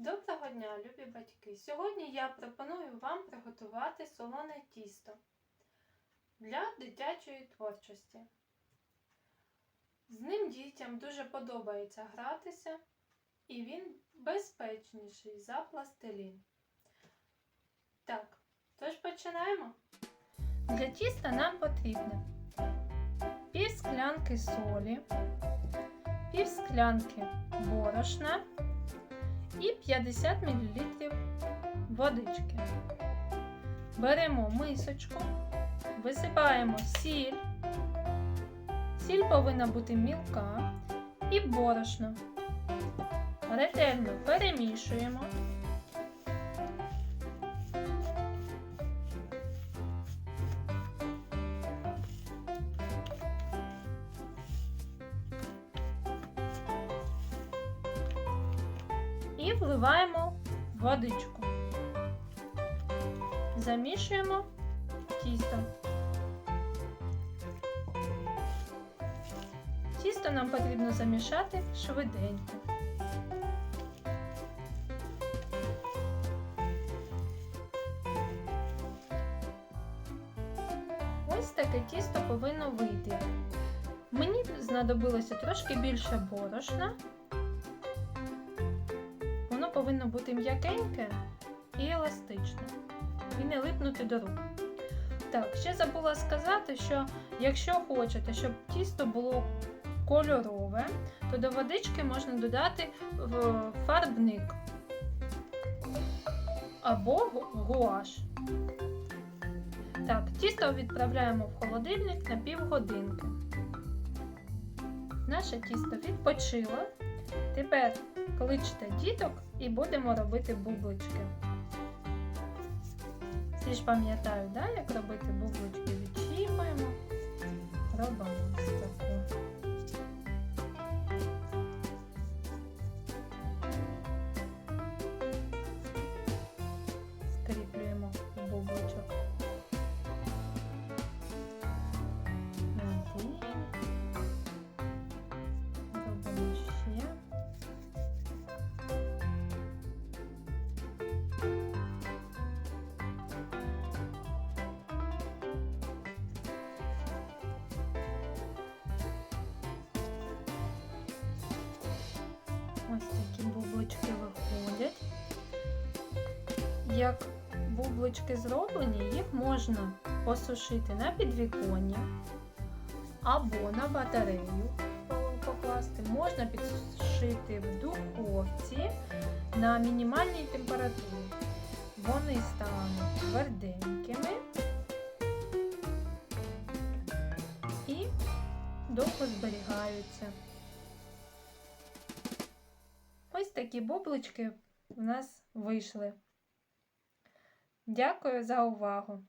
Доброго дня, любі батьки! Сьогодні я пропоную вам приготувати солоне тісто для дитячої творчості. З ним дітям дуже подобається гратися, і він безпечніший за пластилін. Так, тож починаємо. Для тіста нам потрібно пів склянки солі, пів склянки борошна і 50 мл водички. Беремо мисочку, висипаємо сіль. Сіль повинна бути мілка і борошно. Ретельно перемішуємо. І вливаємо водичку. Замішуємо тісто. Тісто нам потрібно замішати швиденько. Ось таке тісто повинно вийти. Мені знадобилося трошки більше борошна, повинно бути м'якеньке і еластичне, і не липнути до рук. Так, ще забула сказати, що якщо хочете, щоб тісто було кольорове, то до водички можна додати фарбник або гуаш. Так, тісто відправляємо в холодильник на півгодинки. Наше тісто відпочило. Тепер кличте діток і будемо робити бублички. Всі ж пам'ятають, да, як робити бублички? Відчіпаємо, робимо ось таку. Бублички виходять. Як бублички зроблені, їх можна посушити на підвіконні або на батарею покласти. Можна підсушити в духовці на мінімальній температурі. Вони стануть тверденькими і довго зберігаються. Ось такі бублички в нас вийшли. Дякую за увагу!